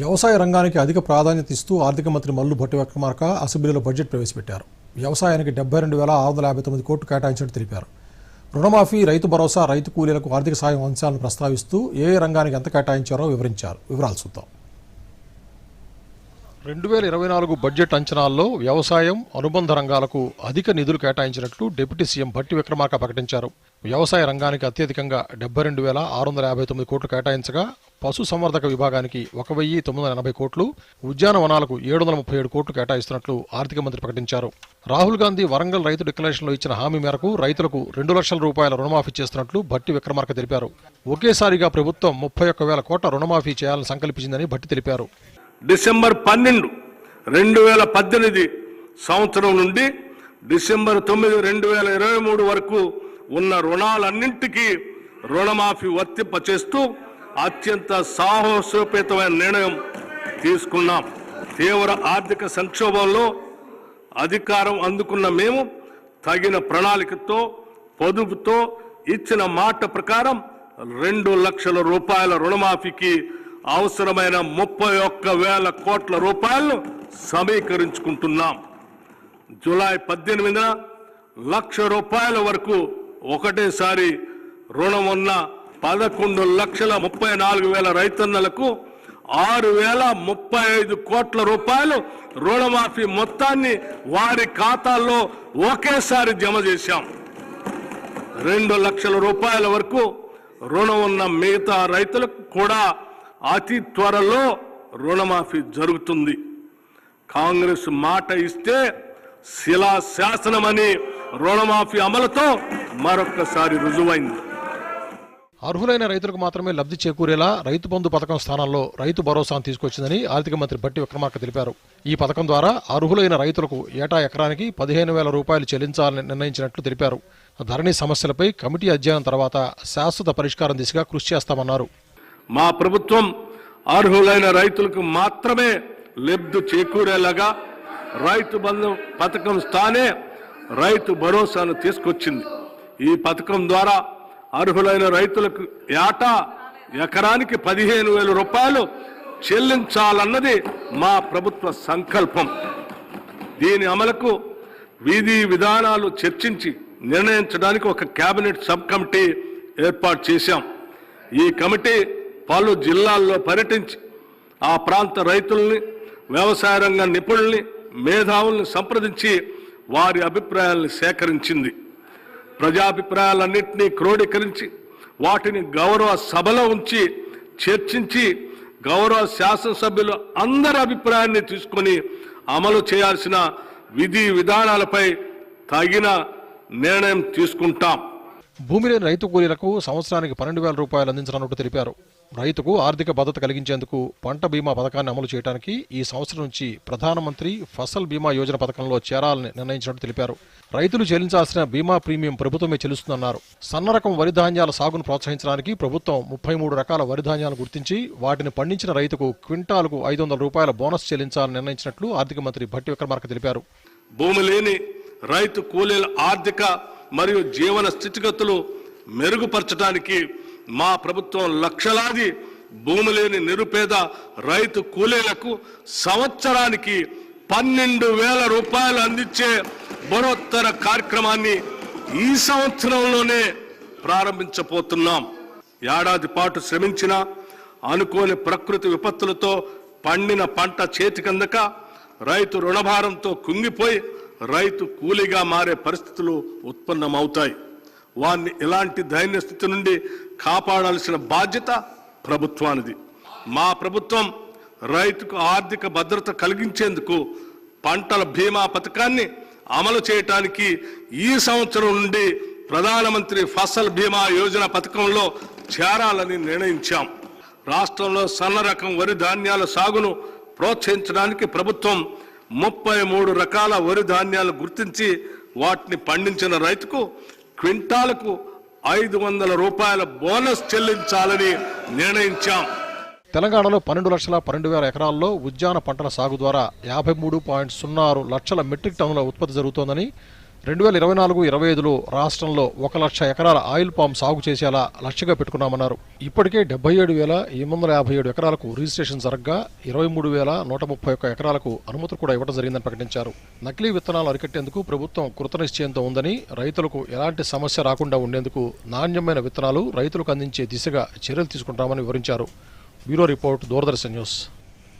వ్యవసాయ రంగానికి అధిక ప్రాధాన్యత ఇస్తూ ఆర్థిక మంత్రి మల్లు భట్టి విక్రమార్క అసెంబ్లీలో బడ్జెట్ ప్రవేశపెట్టారు. వ్యవసాయానికి డెబ్బై రెండు వేల ఆరు వందల యాభై తొమ్మిది కోట్లు కేటాయించినట్టు తెలిపారు. రుణమాఫీ రైతు భరోసా రైతు కూలీలకు ఆర్థిక సాయం అంశాలను ప్రస్తావిస్తూ ఏ ఏ రంగానికి ఎంత కేటాయించారో వివరించారు. వివరాలు చూద్దాం. రెండు వేల ఇరవై నాలుగు బడ్జెట్ అంచనాల్లో వ్యవసాయం అనుబంధ రంగాలకు అధిక నిధులు కేటాయించినట్లు డిప్యూటీ సీఎం భట్టి విక్రమార్క ప్రకటించారు. వ్యవసాయ రంగానికి అత్యధికంగా డెబ్బై రెండు వేల ఆరు వందల యాభై తొమ్మిది కోట్లు కేటాయించగా పశు సంవర్ధక విభాగానికి ఒక వెయ్యి తొమ్మిది వందల ఎనభై కోట్లు ఉద్యానవనాలకు ఏడు వందల ముప్పై ఏడు కోట్లు కేటాయిస్తున్నట్లు ఆర్థిక మంత్రి ప్రకటించారు. రాహుల్ గాంధీ వరంగల్ రైతు డిక్లరేషన్లో ఇచ్చిన హామీ మేరకు రైతులకు రెండు లక్షల రూపాయల రుణమాఫీ చేస్తున్నట్లు భట్టి విక్రమార్క తెలిపారు. ఒకేసారిగా ప్రభుత్వం ముప్పై ఒక్క వేల కోట్ల రుణమాఫీ చేయాలని సంకల్పించిందని భట్టి తెలిపారు. డిసెంబర్ పన్నెండు రెండు వేల పద్దెనిమిది సంవత్సరం నుండి డిసెంబర్ తొమ్మిది రెండు వేల ఇరవై మూడు వరకు ఉన్న రుణాలన్నింటికీ రుణమాఫీ వర్తింపచేస్తూ అత్యంత సాహసోపేతమైన నిర్ణయం తీసుకున్నాం. తీవ్ర ఆర్థిక సంక్షోభంలో అధికారం అందుకున్న మేము తగిన ప్రణాళికతో పొదుపుతో ఇచ్చిన మాట ప్రకారం రెండు లక్షల రూపాయల రుణమాఫీకి అవసరమైన ముప్పై ఒక్క వేల కోట్ల రూపాయలను సమీకరించుకుంటున్నాం. జూలై పద్దెనిమిదిన లక్ష రూపాయల వరకు ఒకటేసారి రుణం ఉన్న పదకొండు లక్షల ముప్పై నాలుగు వేల రైతన్నలకు ఆరు వేల ముప్పై ఐదు కోట్ల రూపాయలు రుణమాఫీ మొత్తాన్ని వారి ఖాతాల్లో ఒకేసారి జమ చేశాం. రెండు లక్షల రూపాయల వరకు రుణం ఉన్న మిగతా రైతులకు కూడా అతి త్వరలో రుణమాఫీ జరుగుతుంది. కాంగ్రెస్ మాట ఇస్తే శిలా శాసనమని రుణమాఫీ అమలుతో మరొక్కసారి రుజువైంది. అర్హులైన రైతులకు మాత్రమే లబ్ధి చేకూరేలా రైతు బంధు పథకం స్థానంలో రైతు భరోసాను తీసుకొచ్చిందని ఆర్థిక మంత్రి బట్టి విక్రమార్క తెలిపారు. ఈ పథకం ద్వారా అర్హులైన రైతులకు ఏటా ఎకరానికి పదిహేను వేల రూపాయలు చెల్లించాలని నిర్ణయించినట్లు తెలిపారు. ధరణి సమస్యలపై కమిటీ అధ్యయనం తర్వాత శాశ్వత పరిష్కారం దిశగా కృషి చేస్తామన్నారు. మా ప్రభుత్వం అర్హులైన రైతులకు మాత్రమే లబ్ధి చేకూరేలాగా రైతు బంధు పథకం స్థానే రైతు భరోసాను తీసుకొచ్చింది. ఈ పథకం ద్వారా అర్హులైన రైతులకు ఏటా ఎకరానికి పదిహేను వేల రూపాయలు చెల్లించాలన్నది మా ప్రభుత్వ సంకల్పం. దీని అమలుకు విధి విధానాలు చర్చించి నిర్ణయించడానికి ఒక కేబినెట్ సబ్ కమిటీ ఏర్పాటు చేశాం. ఈ కమిటీ పలు జిల్లాల్లో పర్యటించి ఆ ప్రాంత రైతుల్ని వ్యవసాయ రంగ నిపుణుల్ని మేధావుల్ని సంప్రదించి వారి అభిప్రాయాలను సేకరించింది. ప్రజాభిప్రాయాలన్నింటినీ క్రోడీకరించి వాటిని గౌరవ సభలో ఉంచి చర్చించి గౌరవ శాసనసభ్యులు అందరి అభిప్రాయాన్ని తీసుకొని అమలు చేయాల్సిన విధి విధానాలపై తగిన నిర్ణయం తీసుకుంటాం. భూమి లేని రైతు కూలీలకు సంవత్సరానికి పన్నెండు వేల రూపాయలు అందించనున్నట్టు తెలిపారు. రైతుకు ఆర్థిక భద్రత కలిగించేందుకు పంట బీమా పథకాన్ని అమలు చేయడానికి ఈ సంవత్సరం నుంచి ప్రధానమంత్రి ఫసల్ బీమా యోజన పథకంలో చేరాలని నిర్ణయించినట్టు తెలిపారు. రైతులు చెల్లించాల్సిన బీమా ప్రీమియం ప్రభుత్వమే చెల్లిస్తుందన్నారు. సన్న రకం వరి ధాన్యాల సాగును ప్రోత్సహించడానికి ప్రభుత్వం ముప్పై మూడు రకాల వరి ధాన్యాలను గుర్తించి వాటిని పండించిన రైతుకు క్వింటాలకు ఐదు వందల రూపాయల బోనస్ చెల్లించాలని నిర్ణయించినట్లు ఆర్థిక మంత్రి భట్టి విక్రమార్క తెలిపారు. భూమి లేని రైతు కూలీల ఆర్థిక మరియు జీవన స్థితిగతులు మెరుగుపరచడానికి మా ప్రభుత్వం లక్షలాది భూమి లేని నిరుపేద రైతు కూలీలకు సంవత్సరానికి పన్నెండు వేల రూపాయలు అందించే బరోత్తర కార్యక్రమాన్ని ఈ సంవత్సరంలోనే ప్రారంభించబోతున్నాం. ఏడాది పాటు శ్రమించిన అనుకోని ప్రకృతి విపత్తులతో పండిన పంట చేతికందక రైతు రుణభారంతో కుంగిపోయి రైతు కూలీగా మారే పరిస్థితులు ఉత్పన్నమవుతాయి. వారిని ఇలాంటి దైన్య స్థితి నుండి కాపాడాల్సిన బాధ్యత ప్రభుత్వానిది. మా ప్రభుత్వం రైతుకు ఆర్థిక భద్రత కలిగించేందుకు పంటల బీమా పథకాన్ని అమలు చేయటానికి ఈ సంవత్సరం నుండి ప్రధానమంత్రి ఫసల్ బీమా యోజన పథకంలో చేరాలని నిర్ణయించాం. రాష్ట్రంలో సన్న రకం వరి ధాన్యాల సాగును ప్రోత్సహించడానికి ప్రభుత్వం ముప్పై మూడు రకాల వరి ధాన్యాలు గుర్తించి వాటిని పండించిన రైతుకు క్వింటాలకు ఐదు వందల రూపాయల బోనస్ చెల్లించాలని నిర్ణయించాం. తెలంగాణలో పన్నెండు లక్షల పన్నెండు వేల ఎకరాల్లో ఉద్యాన పంటల సాగు ద్వారా యాభై మూడు పాయింట్ సున్నా ఆరు లక్షల మెట్రిక్ టన్నుల ఉత్పత్తి జరుగుతోందని రెండు వేల ఇరవై నాలుగు ఇరవై ఐదులో రాష్ట్రంలో ఒక లక్ష ఎకరాల ఆయిల్ పామ్ సాగు చేసేలా లక్ష్యంగా పెట్టుకున్నామన్నారు. ఇప్పటికే డెబ్బై ఏడు వేల ఎనిమిది వందల యాభై ఏడు ఎకరాలకు రిజిస్ట్రేషన్ జరగ్గా ఇరవై మూడు వేల నూట ముప్పై ఒక్క ఎకరాలకు అనుమతులు కూడా ఇవ్వడం జరిగిందని ప్రకటించారు. నకిలీ విత్తనాలు అరికట్టేందుకు ప్రభుత్వం కృతనిశ్చయంతో ఉందని రైతులకు ఎలాంటి సమస్య రాకుండా ఉండేందుకు నాణ్యమైన విత్తనాలు రైతులకు అందించే దిశగా చర్యలు తీసుకుంటామని వివరించారు. Bureau report Doordarshan news.